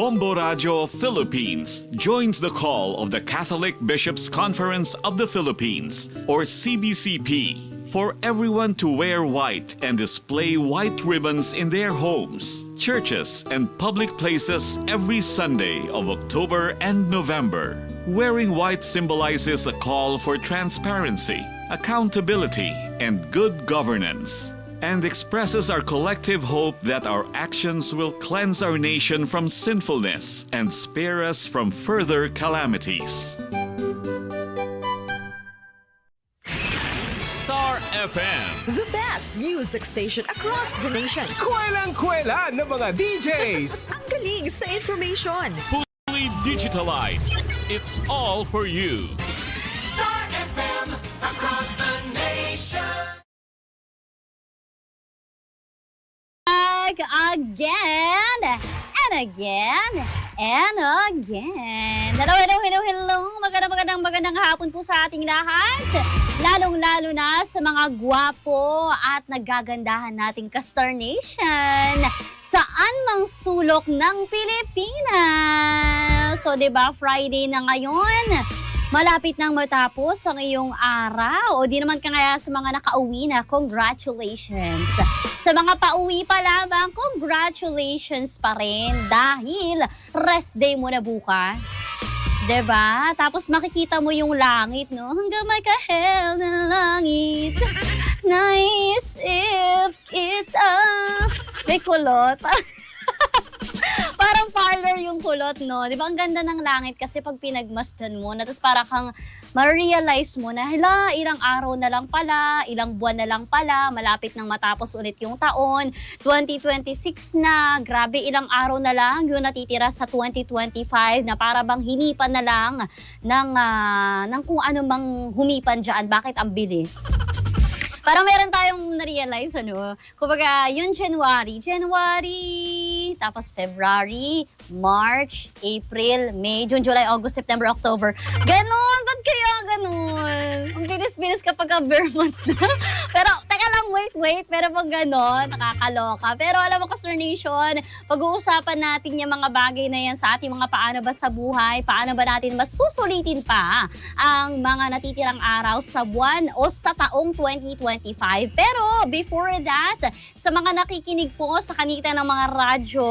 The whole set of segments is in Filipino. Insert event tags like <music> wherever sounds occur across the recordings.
Bombo Radio Philippines joins the call of the Catholic Bishops' Conference of the Philippines, or CBCP, for everyone to wear white and display white ribbons in their homes, churches, and public places every Sunday of October and November. Wearing white symbolizes a call for transparency, accountability, and good governance and expresses our collective hope that our actions will cleanse our nation from sinfulness and spare us from further calamities. Star FM. The best music station across the nation. Kwelang-kwela ng mga DJs! <laughs> Ang galing sa information. Fully digitalized. It's all for you. And again and again. Hello, hello, hello, hello. Magandang, magandang, magandang hapon po sa ating lahat. Lalong-lalo na sa mga gwapo at nagagandahan nating Castar Nation. Saan mang sulok ng Pilipinas. So, ba Friday na ngayon. Malapit nang matapos ang iyong araw. O di naman ka kaya sa mga nakauwi na, congratulations. Sa mga pauwi pa lamang, congratulations pa rin dahil rest day mo na bukas. 'Di ba? Tapos makikita mo yung langit, no? Hanggang makahel ng langit. <laughs> Naisip kita. May kulot. <laughs> parlor yung kulot, no? Di ba? Ang ganda ng langit kasi pag pinagmasdan mo, na tapos parang kang ma-realize mo na, hala, ilang araw na lang pala, ilang buwan na lang pala, malapit nang matapos ulit yung taon, 2026 na, grabe, ilang araw na lang yung natitira sa 2025 na para bang hinipan na lang ng, ah, ng kung ano mang humipan dyan. Bakit ang bilis? Parang meron tayong na-realize, ano, kumbaga, yun January, January, tapos February, March, April, May, June, July, August, September, October. Ganon! Ba't kaya ganon? Ang bilis-bilis kapag ka bare months na. <laughs> Pero, wait, wait. Pero pag ganon, nakakaloka. Pero alam mo, Castor Nation, pag-uusapan natin yung mga bagay na yan sa ating mga paano ba sa buhay, paano ba natin mas susulitin pa ang mga natitirang araw sa buwan o sa taong 2025. Pero before that, sa mga nakikinig po sa kanita ng mga radyo,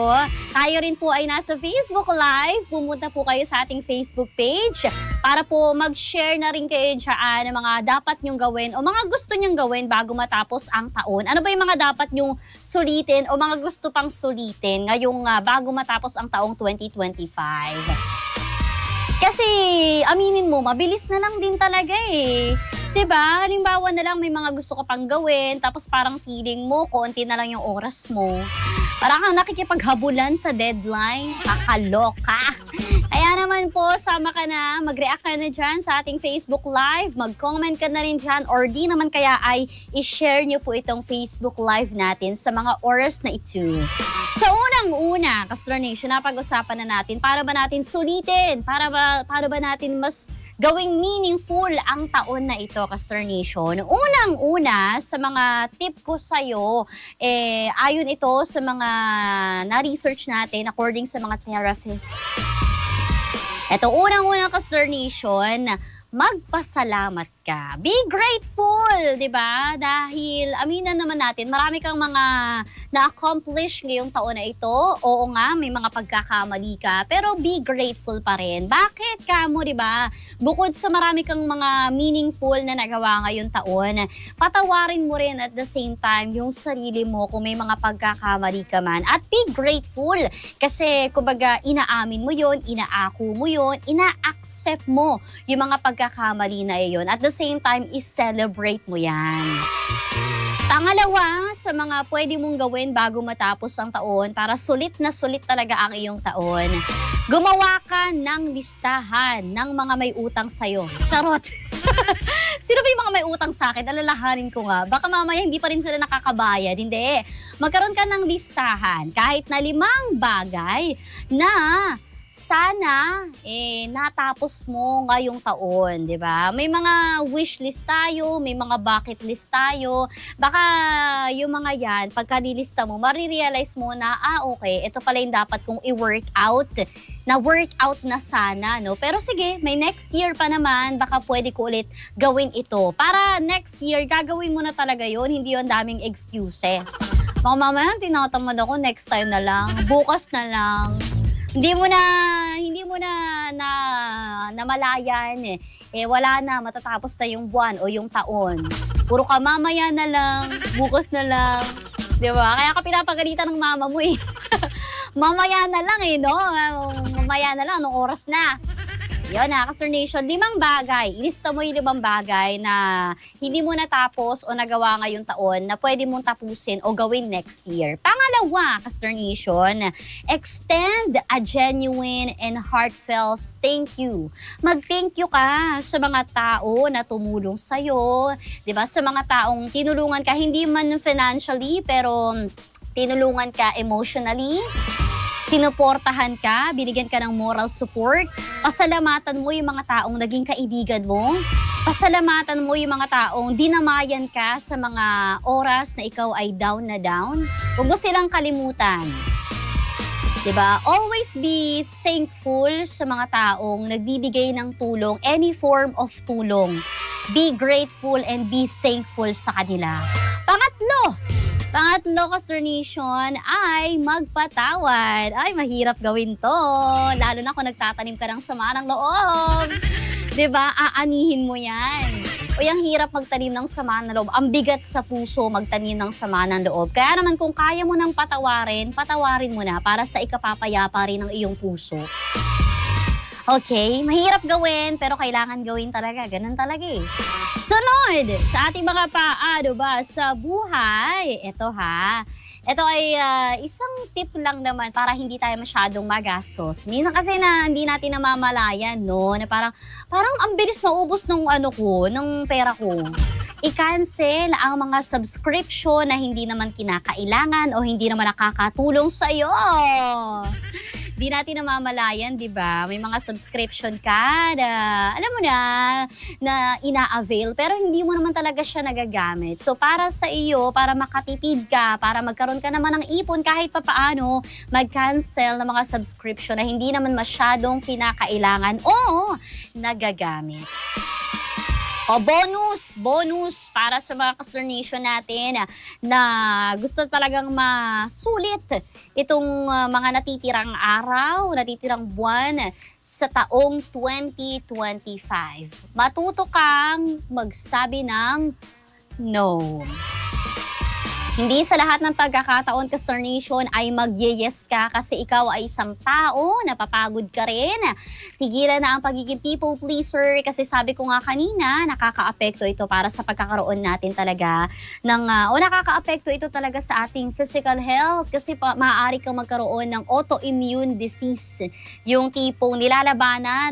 tayo rin po ay nasa Facebook Live. Pumunta po kayo sa ating Facebook page para po mag-share na rin kayo dyan ng mga dapat nyong gawin o mga gusto nyong gawin bago matapos ang taon. Ano ba yung mga dapat nyong sulitin o mga gusto pang sulitin ngayong ah, bago matapos ang taong 2025? Kasi aminin mo, mabilis na lang din talaga eh. 'Diba? Halimbawa na lang may mga gusto ka pang gawin, tapos parang feeling mo, konti na lang yung oras mo. Parang kang nakikipaghabulan sa deadline. Kakaloka. Kaya naman po, sama ka na, mag-react ka na dyan sa ating Facebook Live, mag-comment ka na rin dyan, or di naman kaya ay i-share nyo po itong Facebook Live natin sa mga oras na ito. Sa unang-una, Castro Nation, napag-usapan na natin, para ba natin sulitin? Para ba, para ba natin mas gawing meaningful ang taon na ito, Castro Nation? Unang-una, sa mga tip ko sa'yo, eh, ayon ito sa mga na-research natin according sa mga therapists. Ito, unang-unang Castro Nation, magpasalamat ka. Be grateful, di ba? Dahil, aminan naman natin, marami kang mga na-accomplish ngayong taon na ito. Oo nga, may mga pagkakamali ka, pero be grateful pa rin. Bakit ka mo, di ba? Bukod sa marami kang mga meaningful na nagawa ngayong taon, patawarin mo rin at the same time yung sarili mo kung may mga pagkakamali ka man. At be grateful kasi, kumbaga, inaamin mo yon inaako mo yon ina-accept mo yung mga pagkakamali na iyon. At the same time, i-celebrate mo yan. Pangalawa, sa mga pwede mong gawin bago matapos ang taon para sulit na sulit talaga ang iyong taon. Gumawa ka ng listahan ng mga may utang sa'yo. Charot! <laughs> Sino ba yung mga may utang sa akin? Alalahanin ko nga. Baka mamaya hindi pa rin sila nakakabayad. Hindi. Magkaroon ka ng listahan kahit na limang bagay na sana eh natapos mo ngayong taon, 'di ba? May mga wish list tayo, may mga bucket list tayo. Baka yung mga 'yan, pagka nilista mo, marirealize mo na ah okay, ito pala yung dapat kong i-work out na workout na sana, no? Pero sige, may next year pa naman, baka pwede ko ulit gawin ito. Para next year, gagawin mo na talaga yon hindi yon daming excuses. Baka mamaya, tinatamad ako, next time na lang, bukas na lang. Hindi mo na, hindi mo na, na namalayan eh. Eh, wala na, matatapos na yung buwan o yung taon. Puro ka mamaya na lang, bukas na lang. Di ba? Kaya ka pinapagalitan ng mama mo eh. <laughs> mamaya na lang eh, no? Mamaya na lang, anong oras na? Yun na, Castor Nation, limang bagay. Ilista mo yung limang bagay na hindi mo natapos o nagawa ngayong taon na pwede mong tapusin o gawin next year. Pangalawa, Castor Nation, extend a genuine and heartfelt thank you. Mag-thank you ka sa mga tao na tumulong sa'yo, di ba? Sa mga taong tinulungan ka, hindi man financially, pero tinulungan ka emotionally, sinuportahan ka, binigyan ka ng moral support, pasalamatan mo yung mga taong naging kaibigan mo, pasalamatan mo yung mga taong dinamayan ka sa mga oras na ikaw ay down na down. Huwag mo silang kalimutan. 'Di ba? Always be thankful sa mga taong nagbibigay ng tulong, any form of tulong. Be grateful and be thankful sa kanila. Pangatlo, Pangatlo, Castor Nation, ay magpatawad. Ay, mahirap gawin to. Lalo na kung nagtatanim ka ng sama ng loob. <laughs> ba? Aanihin mo yan. O yung hirap magtanim ng sama ng loob. Ang bigat sa puso magtanim ng sama ng loob. Kaya naman kung kaya mo nang patawarin, patawarin mo na para sa ikapapayapa rin ng iyong puso. Okay, mahirap gawin pero kailangan gawin talaga. Ganun talaga eh. Sunod sa ating mga paano ba sa buhay. Ito ha. Ito ay ah, isang tip lang naman para hindi tayo masyadong magastos. Minsan kasi na hindi natin namamalayan, no? Na parang, parang ang bilis maubos ng ano ko, ng pera ko. I-cancel ang mga subscription na hindi naman kinakailangan o hindi naman nakakatulong sa iyo. Di natin namamalayan, di ba? May mga subscription ka na, alam mo na, na ina-avail, pero hindi mo naman talaga siya nagagamit. So, para sa iyo, para makatipid ka, para magkaroon ka naman ng ipon kahit papaano, mag-cancel ng mga subscription na hindi naman masyadong kinakailangan o nagagamit. O bonus, bonus para sa mga Castor Nation natin na gusto talagang masulit itong uh, mga natitirang araw, natitirang buwan sa taong 2025. Matuto kang magsabi ng no. Hindi sa lahat ng pagkakataon, Castor Nation, ay mag-yes ka kasi ikaw ay isang tao, napapagod ka rin. Tigilan na ang pagiging people pleaser kasi sabi ko nga kanina, nakaka-apekto ito para sa pagkakaroon natin talaga ng, ah, o nakaka-apekto ito talaga sa ating physical health kasi pa, maaari kang magkaroon ng autoimmune disease. Yung tipong nilalabanan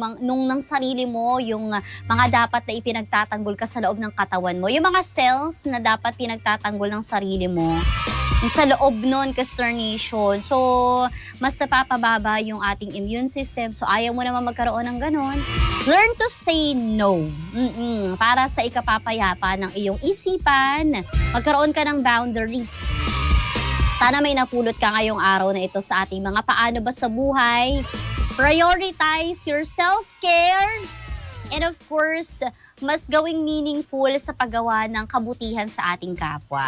mang- nung ng sarili mo, yung mga dapat na ipinagtatanggol ka sa loob ng katawan mo. Yung mga cells na dapat pinagtatanggol ng sarili mo. Sa loob nun, consternation. So, mas napapababa yung ating immune system. So, ayaw mo naman magkaroon ng ganon. Learn to say no. Mm-mm. Para sa ikapapayapa ng iyong isipan, magkaroon ka ng boundaries. Sana may napulot ka ngayong araw na ito sa ating mga paano ba sa buhay. Prioritize your self-care. And of course, mas gawing meaningful sa paggawa ng kabutihan sa ating kapwa.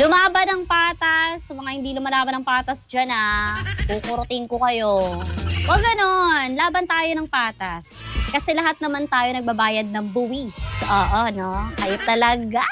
Lumaban ng patas. Sa mga hindi lumalaban ng patas dyan ah, kukurutin ko kayo. Huwag ganon. Laban tayo ng patas. Kasi lahat naman tayo nagbabayad ng buwis. Oo, no? Kayo talaga.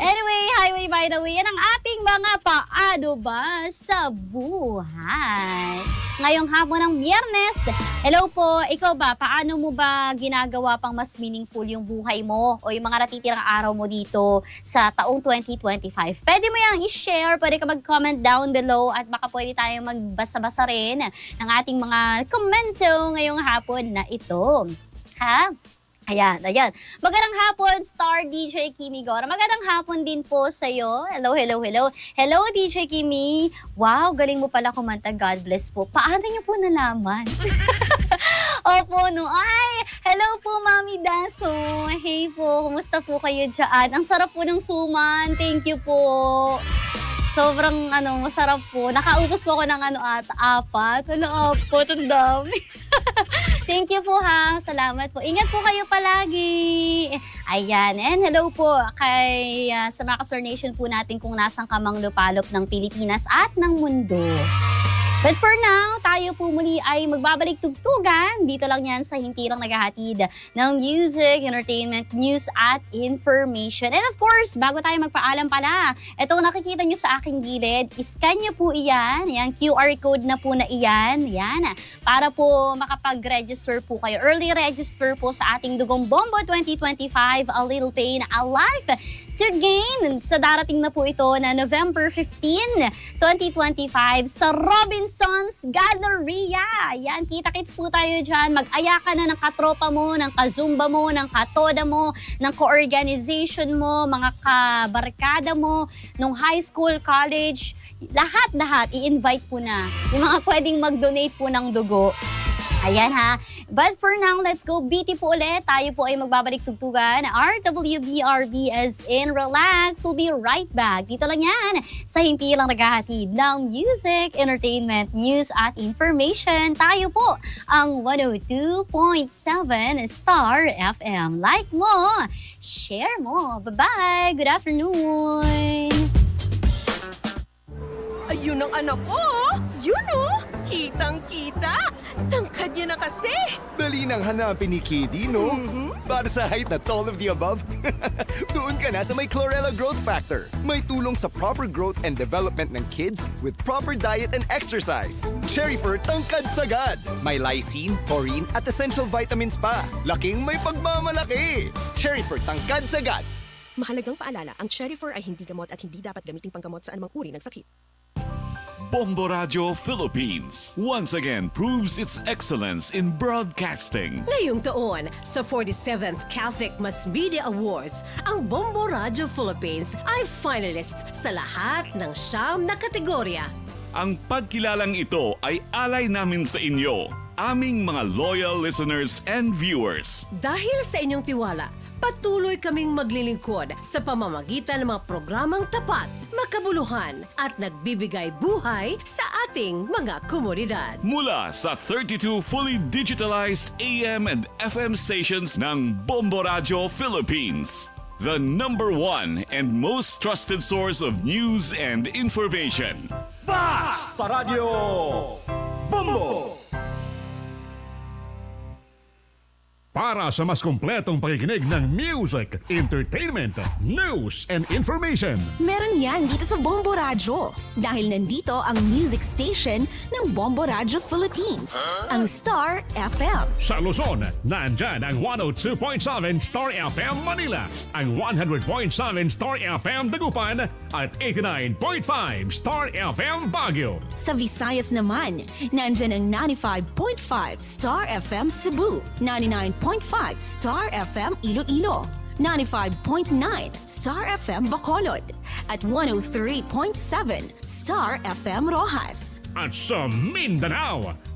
Anyway, Highway by the way, yan ang ating mga paano ba sa buhay. Ngayong hapon ng biyernes. Hello po, ikaw ba, paano mo ba ginagawa pang mas meaningful yung buhay mo o yung mga natitirang araw mo dito sa taong 2025? Pwede mo yung i-share, pwede ka mag-comment down below at baka pwede tayong magbasa-basa rin ng ating mga komento ngayong hapon na ito. Ha? Ayan, ayan. Magandang hapon, Star DJ Kimi Gora. Magandang hapon din po sa iyo. Hello, hello, hello. Hello, DJ Kimi. Wow, galing mo pala kumanta. God bless po. Paano niyo po nalaman? <laughs> Opo, no. Ay, hello po, Mami Daso. Hey po, kumusta po kayo dyan? Ang sarap po ng suman. Thank you po. Sobrang ano, masarap po. Nakaubos po ako ng ano at apat. Ano, apat? Ang dami. <laughs> Thank you po ha. Salamat po. Ingat po kayo palagi. Ayan. And hello po kay ah, sa mga Nation po natin kung nasang kamang lupalop ng Pilipinas at ng mundo. But for now, tayo po muli ay magbabalik tugtugan. Dito lang yan sa himpilang naghahatid ng music, entertainment, news at information. And of course, bago tayo magpaalam pala, itong nakikita nyo sa aking gilid, scan nyo po iyan. Yan, QR code na po na iyan. Yan, para po makapag-register po kayo. Early register po sa ating Dugong Bombo 2025, A Little Pain, A Life to Gain. Sa darating na po ito na November 15, 2025 sa Robinsons Galleria. Yan, kita-kits po tayo dyan. Mag-aya ka na ng katropa mo, ng kazumba mo, ng katoda mo, ng co-organization mo, mga kabarkada mo, nung high school, college, lahat-lahat, i-invite po na. Yung mga pwedeng mag-donate po ng dugo. Ayan ha. But for now, let's go BT po ulit. Tayo po ay magbabalik tugtugan. RWBRB as in relax. We'll be right back. Dito lang yan sa himpilang naghahatid ng music, entertainment, news at information. Tayo po ang 102.7 Star FM. Like mo, share mo. Bye-bye. Good afternoon. Ayun ang anak ko! oh. Yun oh! Kitang-kita! Niya na kasi! Dali nang hanapin ni Kitty, no? Para sa height na all of the above, <laughs> doon ka na sa may Chlorella Growth Factor. May tulong sa proper growth and development ng kids with proper diet and exercise. Cherry Fur Tangkad Sagad. May lysine, taurine at essential vitamins pa. Laking may pagmamalaki. Cherry Fur Tangkad Sagad. Mahalagang paalala, ang Cherryfer ay hindi gamot at hindi dapat gamiting panggamot sa anumang uri ng sakit. Bombo Radio Philippines once again proves its excellence in broadcasting. Ngayong taon, sa 47th Catholic Mass Media Awards, ang Bombo Radio Philippines ay finalist sa lahat ng siyam na kategorya. Ang pagkilalang ito ay alay namin sa inyo, aming mga loyal listeners and viewers. Dahil sa inyong tiwala, patuloy kaming maglilingkod sa pamamagitan ng mga programang tapat, makabuluhan at nagbibigay buhay sa ating mga komunidad. Mula sa 32 fully digitalized AM and FM stations ng Bombo Radio Philippines. The number one and most trusted source of news and information. Basta Radio! Para sa mas kumpletong pakikinig ng music, entertainment, news, and information. Meron yan dito sa Bombo Radyo. Dahil nandito ang music station ng Bombo Radyo Philippines. Ang Star FM. Sa Luzon, nandyan ang 102.7 Star FM Manila, ang 100.7 Star FM Dagupan, at 89.5 Star FM Baguio. Sa Visayas naman, nandyan ang 95.5 Star FM Cebu, 99.5 Star FM Iloilo, 95.9 Star FM Bacolod, at 103.7 Star FM Rojas. At sa Mindanao,